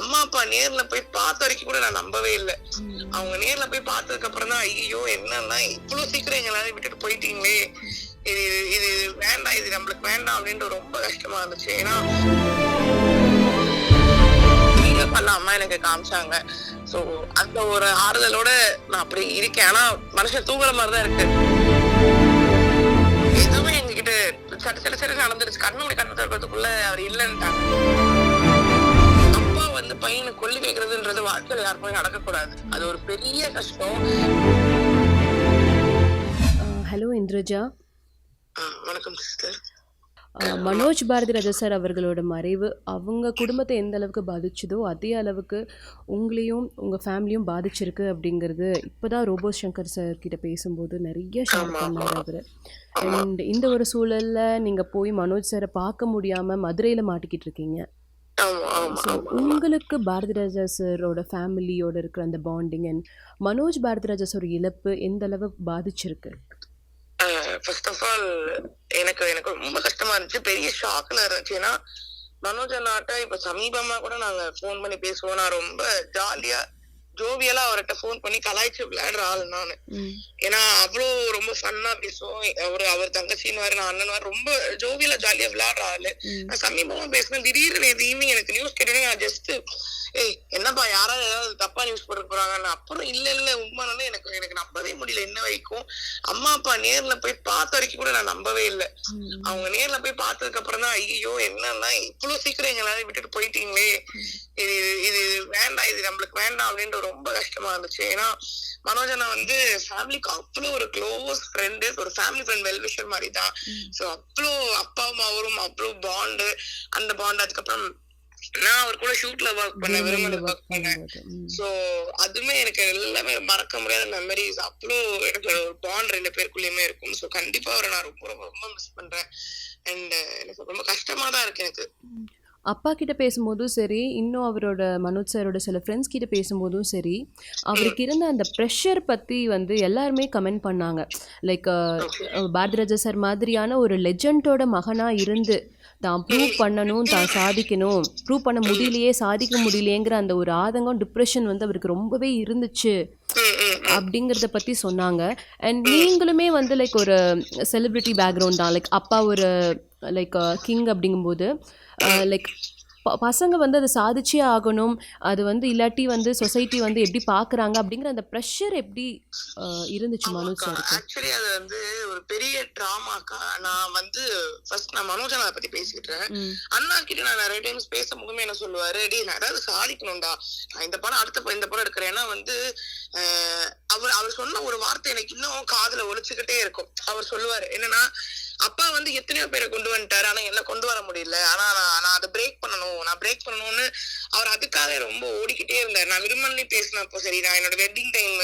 அம்மா அப்பா நேர்ல போய் பார்த்த வரைக்கும் கூட நான் நம்பவே இல்லை. அவங்க நேர்ல போய் பார்த்ததுக்கு அப்புறம் தான் ஐயோ என்னன்னா இவ்வளவு சீக்கிரம் எங்களால விட்டுட்டு போயிட்டீங்களே. இது இது வேண்டாம் இது நம்மளுக்கு வேண்டாம் அப்படின்ட்டு ரொம்ப கஷ்டமா இருந்துச்சு. ஏன்னா வீடியோ அம்மா எனக்கு காமிச்சாங்க. ஸோ அந்த ஒரு ஆறுதலோட நான் அப்படி இருக்கேன். ஆனா மனுஷன் தூங்குற மாதிரி தான் இருக்கு. எதுவுமே எங்ககிட்ட சட்ட சட்ட சட்ட நடந்துருச்சு. கண்ணு மூடி கண்ணு திறக்கிறதுக்குள்ள அவர் இல்லைன்ட்டாங்க. வந்து பையனை கொல்லி வைக்கிறதுன்றது வாழ்க்கையில யாருக்குமே நடக்கக்கூடாது. அது ஒரு பெரிய கஷ்டம். ஹலோ இந்திரஜா. வணக்கம் சிஸ்டர். மனோஜ் பாரதி ராஜா சார் அவர்களோட மறைவு அவங்க குடும்பத்தை எந்த அளவுக்கு பாதிச்சதோ அதே அளவுக்கு உங்களையும் உங்கள் ஃபேமிலியும் பாதிச்சிருக்கு அப்படிங்கிறது இப்போ தான் ரோபோ சங்கர் சார் கிட்ட பேசும்போது நிறைய ஷேர் பண்ணார். அவர். அண்ட் இந்த ஒரு சூழலில் நீங்கள் போய் மனோஜ் சாரை பார்க்க முடியாமல் மதுரையில் மாட்டிக்கிட்டு இருக்கீங்க. ஆமா ஆமா ஸோ ஆமா உங்களுக்கு பாரதி ராஜா சாரோட ஃபேமிலியோட இருக்கிற அந்த bonding and Manoj Bharathi Raja sir இழப்பு எந்த அளவு பாதிச்சிருக்கு? ஃபர்ஸ்ட் ஆஃப் ஆல் எனக்கு எனக்கு ரொம்ப கஷ்டமா இருந்துச்சு. பெரிய ஷாக்ல இருந்துச்சு. ஏன்னா மனோஜ் அண்ணாட்ட இப்ப சமீபமா கூட நாங்க ஃபோன் பண்ணி பேசுவோம். நான் ரொம்ப ஜாலியா ஜோவியலா அவர்கிட்ட ஃபோன் பண்ணி கலாய்ச்சி விளையாடுற ஆள் நானு. ஏன்னா அவ்வளோ ரொம்ப ஃபன்னா பேசுவோம். அவரு அவர் தங்கச்சின்னு நான் அண்ணன் ரொம்ப ஜோவியலா ஜாலியா விளையாடுற ஆளு. நான் சமீபமா பேசினேன் திடீர்னு நேத்து ஈவினிங் எனக்கு நியூஸ் கேட்டேன் நான் ஜஸ்ட் ஏய் என்னப்பா யாராவது ஏதாவது தப்பா நியூஸ் போட்டு போறாங்கன்னு? அப்புறம் இல்ல இல்ல உண்மைனாலும் எனக்கு எனக்கு நம்பவே முடியல என்ன வரைக்கும்? அம்மா அப்பா நேர்ல போய் பார்த்த வரைக்கும் கூட நான் நம்பவே இல்லை. அவங்க நேர்ல போய் பார்த்ததுக்கு அப்புறம் தான் ஐயோ என்னன்னா இவ்வளவு சீக்கிரம் எங்க எல்லாரையும் விட்டுட்டு போயிட்டீங்களே. இது இது இது வேண்டாம் இது நம்மளுக்கு வேண்டாம் அப்படின்ற ரொம்ப கஷ்டமா இருந்துச்சு. ஏன்னா மனோஜனா வந்து ஃபேமிலிக்கு அவ்வளோ ஒரு க்ளோஸ் ஃப்ரெண்டு ஒரு ஃபேமிலி ஃப்ரெண்ட் வெல்விஷர் மாதிரி தான். ஸோ அவ்வளோ அப்பாவும் அவரும் அவ்வளோ பாண்டு அந்த பாண்ட் அதுக்கப்புறம் நான் அவர் கூட ஷூட்ல ஒர்க் பண்ணேன் விரும்பல ஒர்க் பண்ணேன். சோ அதுவுமே எனக்கு எல்லாமே மறக்க முடியாத மெமரிஸ் அவ்வளோ எனக்கு ஒரு பாண்ட் ரெண்டு பேருக்குள்ளயுமே இருக்கும். சோ கண்டிப்பா அவரை நான் ரொம்ப ரொம்ப ரொம்ப மிஸ் பண்றேன். அண்ட் எனக்கு ரொம்ப கஷ்டமா தான் இருக்கு எனக்கு. அப்பா கிட்ட பேசும்போதும் சரி இன்னும் அவரோட மனோஜ் சாரோட சில ஃப்ரெண்ட்ஸ் கிட்ட பேசும்போதும் சரி அவருக்கு இருந்த அந்த ப்ரெஷர் பற்றி வந்து எல்லாருமே கமெண்ட் பண்ணாங்க like Okay. Bharathi Raja sir மாதிரியான ஒரு லெஜண்டோட மகனாக இருந்து தான் ப்ரூவ் பண்ணணும் தான் சாதிக்கணும். ப்ரூவ் பண்ண முடியலையே சாதிக்க முடியலையேங்கிற அந்த ஒரு ஆதங்கம் டிப்ரெஷன் வந்து அவருக்கு ரொம்பவே இருந்துச்சு. அப்படிங்கிறத பற்றி சொன்னாங்க. அண்ட் நீங்களுமே வந்து லைக் ஒரு செலிப்ரிட்டி பேக்ரவுண்ட் தான். லைக் அப்பா ஒரு லைக் கிங் அப்படிங்கும்போது uh, லைக் பசங்க வந்து அதை சாதிச்சே ஆகணும். அது வந்து இல்லாட்டி வந்து சொசைட்டி வந்து எப்படி பார்க்குறாங்க அப்படிங்கிற அந்த ப்ரெஷர் எப்படி இருந்துச்சு மனோஜ் சாருக்கு ஆக்சுவலி அது வந்து ஒரு பெரிய ட்ராமாக்கா நான் வந்து ஃபர்ஸ்ட் நான் மனோஜன் அதை பத்தி பேசிக்கிட்டேன். அண்ணா கிட்ட நான் நிறைய டைம்ஸ் பேசும்போதுமே என்ன சொல்லுவாரு டேய் நான் ஏதாவது சாதிக்கணும்டா. நான் இந்த படம் அடுத்த இந்த படம் எடுக்கிறேன். ஏன்னா வந்து அவர் அவர் சொன்ன ஒரு வார்த்தை எனக்கு இன்னும் காதுல ஒலிச்சுக்கிட்டே இருக்கும். அவர் சொல்லுவாரு என்னன்னா அப்பா வந்து எத்தனையோ பேரை கொண்டு வந்துட்டாரு. ஆனா என்ன கொண்டு வர முடியல. ஆனா நான் நான் அதை பிரேக் பண்ணணும். நான் பிரேக் பண்ணணும்னு அவர் அதுக்காக ரொம்ப ஓடிக்கிட்டே இருந்தார். நான் விரும்பி பேசினப்போ சரி நான் என்னோட வெட்டிங் டைம்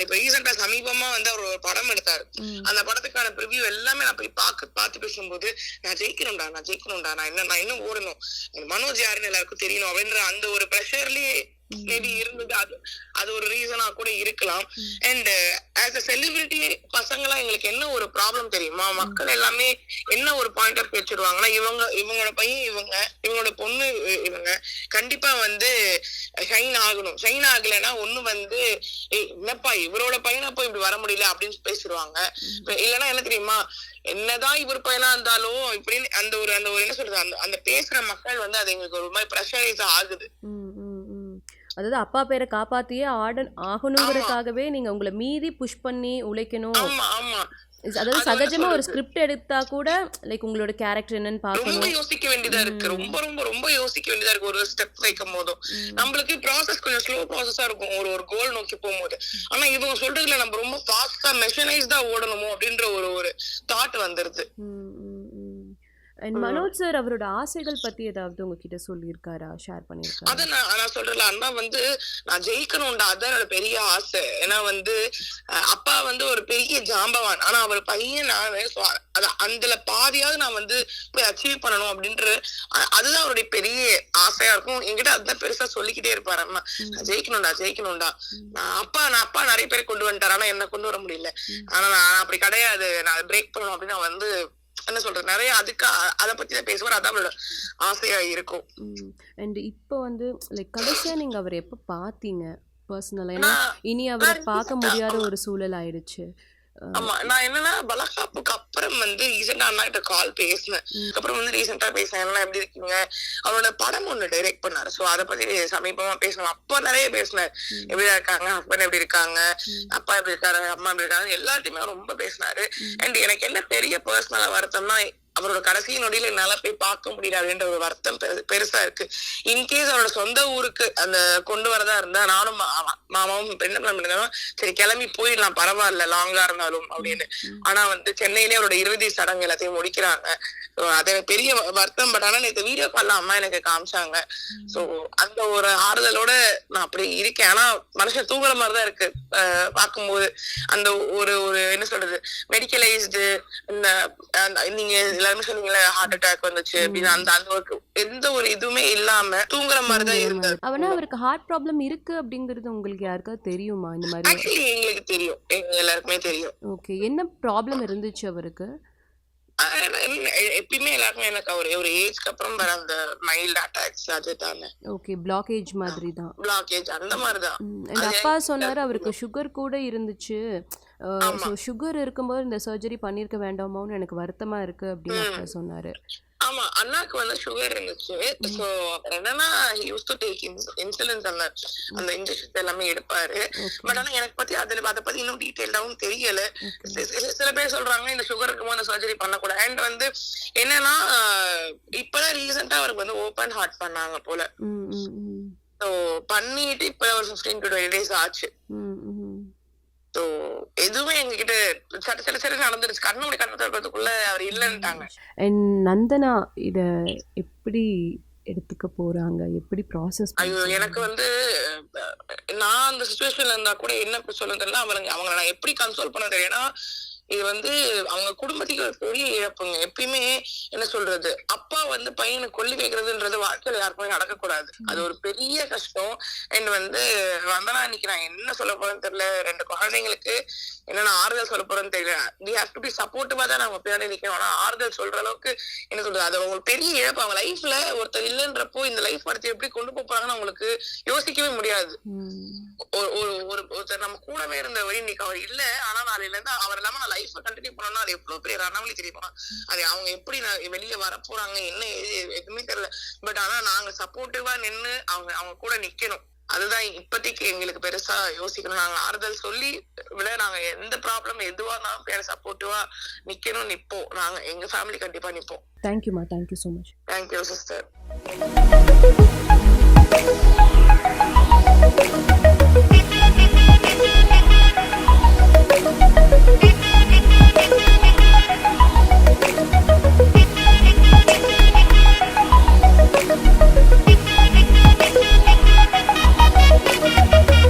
இப்ப ரீசெண்டா சமீபமா வந்து அவர் ஒரு படம் எடுத்தாரு. அந்த படத்துக்கான ப்ரிவியூ எல்லாமே நான் போய் பார்க்க பார்த்து பேசும்போது நான் ஜெயிக்கணும்டா நான் ஜெயிக்கணும்டா நான் என்ன நான் இன்னும் ஓடணும். மனோஜ் யாருன்னு எல்லாருக்கும் தெரியணும். அப்படின்ற அந்த ஒரு ப்ரெஷர்லயே மேபி இருந்தது. அது அது ஒரு ரீசனா கூட இருக்கலாம். அண்ட் ஆஸ் அ செலிபிரிட்டி பசங்களா எங்களுக்கு என்ன ஒரு ப்ராப்ளம் தெரியுமா? மக்கள் எல்லாமே என்ன ஒரு பாயிண்ட் ஆஃப் வச்சிருவாங்கன்னா இவங்க இவங்களோட பையன் இவங்க இவங்களோட பொண்ணு இவங்க கண்டிப்பா வந்து ஷைன் ஆகணும். ஷைன் ஆகலைன்னா ஒண்ணு வந்து என்னப்பா இவரோட பையனா போய் இப்படி வர முடியல அப்படின்னு பேசிடுவாங்க. இல்லைன்னா என்ன தெரியுமா? என்னதான் இவர் பையனா இருந்தாலும் இப்படின்னு அந்த ஒரு அந்த ஒரு என்ன சொல்றது? அந்த அந்த பேசுற மக்கள் வந்து அது எங்களுக்கு ஒரு மாதிரி ப்ரெஷரைஸ் ஆகுது அதாவது அப்பா பேரை காப்பாத்தியே ஆட ஆகணுங்கிறதுக்காகவே நீங்க உங்களை மீறி புஷ் பண்ணி உழைக்கணும். அதாவது சகஜமா ஒரு. ஸ்கிரிப்ட் எடுத்தா கூட லைக் உங்களோட கேரக்டர் என்னன்னு ரொம்ப பார்க்கணும். யோசிக்க வேண்டியதா இருக்கு. ரொம்ப ரொம்ப ரொம்ப யோசிக்க வேண்டியதா இருக்கு. ஒரு ஸ்டெப் வைக்கும் போதும் நம்மளுக்கு ப்ராசஸ் கொஞ்சம் ஸ்லோ ப்ராசஸா இருக்கும். ஒரு ஒரு கோல் நோக்கி போகும்போது. ஆனா இவங்க சொல்றதுல நம்ம ரொம்ப ஃபாஸ்டா மெஷனைஸ்டா ஓடணுமோ அப்படின்ற ஒரு ஒரு தாட் வந்துருது. அண்ட் மனோஜ் சார் அவரோட ஆசைகள் பத்தி ஏதாவது உங்ககிட்ட சொல்லியிருக்காரா? ஷேர் பண்ணியிருக்காரா? அத நான் நான் சொல்றேன்ல அண்ணா வந்து நான் ஜெயிக்கணும்டா அதான் என்னோட பெரிய ஆசை. ஏன்னா வந்து அப்பா வந்து ஒரு பெரிய ஜாம்பவான். ஆனா அவர் பையன் நான் அது அதுல பாதியாவது நான் வந்து போய் அச்சீவ் பண்ணணும் அப்படின்ற அதுதான் அவருடைய பெரிய ஆசையா இருக்கும். என்கிட்ட அதுதான் பெருசா சொல்லிக்கிட்டே இருப்பாரு நான் ஜெயிக்கணும்டா ஜெயிக்கணும்டா. நான் அப்பா நான் அப்பா நிறைய பேரை கொண்டு வந்துட்டாரு. ஆனா என்ன கொண்டு வர முடியல. ஆனா நான் அப்படி கிடையாது. நான் பிரேக் பண்ணணும் அப்படின்னு நான் வந்து என்ன சொல்றது? நிறைய அதுக்கு அத பத்தி தான் பேசுவார். அதான் அவரோட ஆசையா இருக்கும். அண்ட் இப்போ வந்து லைக் கடைசியாக நீங்கள் அவர் எப்போ பார்த்தீங்க? பர்சனலாக ஏன்னா இனி அவரை பார்க்க முடியாத ஒரு சூழல் ஆயிடுச்சு. ஆமா நான் என்னன்னா பலகாப்புக்கு அப்புறம் வந்து ரீசெண்டா அண்ணா கிட்ட கால் பேசினேன். ம். அதுக்கப்புறம் வந்து ரீசெண்டா பேசினேன். என்ன எப்படி இருக்கீங்க? அவரோட படம் ஒண்ணு டைரக்ட் பண்ணாரு. சோ அத பத்தி சமீபமா பேசணும். அப்ப நிறைய பேசினார். எப்படி இருக்காங்க? ஹஸ்பண்ட் எப்படி இருக்காங்க. அப்பா எப்படி இருக்காரு? அம்மா எப்படி இருக்காங்க? எல்லாத்தையுமே ரொம்ப பேசினாரு. அண்ட் எனக்கு என்ன பெரிய பர்சனலா வருத்தம்னா அவரோட கடைசி நொடியில என்னால போய் பார்க்க முடியல அப்படின்ற ஒரு வருத்தம் பெரு- பெருசா இருக்கு. இன்கேஸ் அவரோட சொந்த ஊருக்கு அந்த கொண்டு வரதா இருந்தா நானும் மாமாவும் என்ன பிளான் சரி கிளம்பி போயிடலாம் பரவாயில்ல லாங்கா இருந்தாலும் அப்படின்னு. ஆனா வந்து சென்னையிலே அவரோட இறுதி சடங்கு எல்லாத்தையும் முடிக்கிறாங்க. அது பெரிய வருத்தம் பட் ஆனா நேற்று வீடியோ கால்ல அம்மா எனக்கு காமிச்சாங்க. சோ அந்த ஒரு ஆறுதலோட நான் அப்படி இருக்கேன். ஆனா மனுஷன் தூங்குற மாதிரிதான் இருக்கு. பார்க்கும்போது அந்த ஒரு ஒரு என்ன சொல்றது மெடிக்கலைஸ்டு இந்த நீங்க எல்லாருமே சொன்னீங்கல்ல ஹார்ட் அட்டாக் வந்துச்சு அப்படின்னு. அந்த ஒரு எந்த ஒரு இதுவுமே இல்லாம தூங்குற மாதிரிதான் இருந்தது அவனா அவருக்கு ஹார்ட் ப்ராப்ளம் இருக்கு அப்படிங்கிறது உங்களுக்கு யாருக்காவது தெரியுமா? இந்த மாதிரி ஆக்சுவலி எங்களுக்கு தெரியும். எங்க எல்லாருக்குமே தெரியும். ஓகே என்ன ப்ராப்ளம் இருந்துச்சு அவருக்கு? ஆஹ் என்ன- எப்பயுமே எல்லாருக்குமே எனக்கு ஒரு ஒரு ஏஜ்க்கு அப்புறம் வர அந்த மைல்டு அட்டாக்ஸ் அது தானே ஓகே பிளாக்கேஜ் மாதிரி தான் பிளாக்கேஜ் அந்த மாதிரிதான். அது அப்பா சொன்னாரு அவருக்கு சுகர் கூட இருந்துச்சு. ஸோ சுகர் இருக்கும்போது இந்த சர்ஜரி பண்ணியிருக்க வேண்டாமோன்னு எனக்கு வருத்தமா இருக்கு அப்படின்னு சொன்னாரு. ஆமா அண்ணாக்கு வந்து சுகர் இருந்துச்சு. சோ என்னன்னா யூஸ் டு டேக் இன்சுலின்ஸ் அந்த அந்த இன்ஜெக்ஷன்ஸ் எல்லாமே எடுப்பாரு. பட் ஆனா எனக்கு பத்தி அதுல அதை பத்தி இன்னும் டீடைல்டாவும் தெரியல. சில பேர் சொல்றாங்க இந்த சுகர் இருக்கும்போது அந்த சர்ஜரி பண்ணக்கூடாது. அண்ட் வந்து என்னன்னா இப்பதான் ரீசெண்டா அவருக்கு வந்து ஓபன் ஹார்ட் பண்ணாங்க போல. சோ பண்ணிட்டு இப்ப ஒரு ஃபிஃப்டீன் டு டுவெண்ட்டி டேஸ் ஆச்சு. சோ எதுவுமே எங்ககிட்ட சட்ட சில சில நடந்துருச்சு. கண்ணு கண்ணு திறக்கிறதுக்குள்ள அவர் இல்லன்ட்டாங்க. நந்தனா இத எப்படி எடுத்துக்க போறாங்க? எப்படி ப்ராசஸ் ஐயோ எனக்கு வந்து நான் அந்த சுச்சுவேஷன்ல இருந்தா கூட என்ன சொல்ல தெரியல அவங்க அவங்கள நான் எப்படி கன்சோல் பண்ண ஏன்னா இது வந்து அவங்க குடும்பத்துக்கு ஒரு பெரிய இழப்புங்க. எப்பயுமே என்ன சொல்றது? அப்பா வந்து பையனை கொல்லி வைக்கிறதுன்றது வாழ்க்கையில யாருக்குமே நடக்கக்கூடாது. அது ஒரு பெரிய கஷ்டம். அண்ட் வந்து வந்தனா இன்னைக்கு நான் என்ன சொல்ல போறேன்னு தெரியல. ரெண்டு குழந்தைங்களுக்கு என்ன நான் ஆறுதல் சொல்ல போறேன்னு தெரியல. வி ஹேவ் டு பி சப்போர்ட்டிவா தான் நம்ம பின்னாடி நிக்கணும். ஆனா ஆறுதல் சொல்ற அளவுக்கு என்ன சொல்றது? அது அவங்களுக்கு பெரிய இழப்பு. அவங்க லைஃப்ல ஒருத்தர் இல்லைன்றப்போ இந்த லைஃப் அடுத்து எப்படி கொண்டு போறாங்கன்னு அவங்களுக்கு யோசிக்கவே முடியாது. ஒரு ஒரு ஒரு ஒருத்தர் நம்ம கூடவே இருந்தவர் இன்னைக்கு அவர் இல்ல. ஆனா நாளையில இருந்து அவர் இல்லாம நான் லைஃப் கண்டினியூ பண்ணணும்னா அது எவ்வளவு பெரிய ரணவழி தெரியுமா அது அவங்க எப்படி நான் வெளிய வர போறாங்க என்ன எதுவுமே தெரியல. பட் ஆனா நாங்க சப்போர்ட்டிவா நின்னு அவங்க அவங்க கூட நிக்கணும். அதுதான் இப்போதைக்கு எங்களுக்கு பெருசா யோசிக்கணும். நாங்க ஆறுதல் சொல்லி விட நாங்க எந்த ப்ராப்ளம் எதுவா இருந்தாலும் பேர சப்போர்ட்டிவா நிக்கணும் நிப்போம். நாங்க எங்க ஃபேமிலி கண்டிப்பா நிப்போம். தேங்க்யூமா thank you so much thank you sister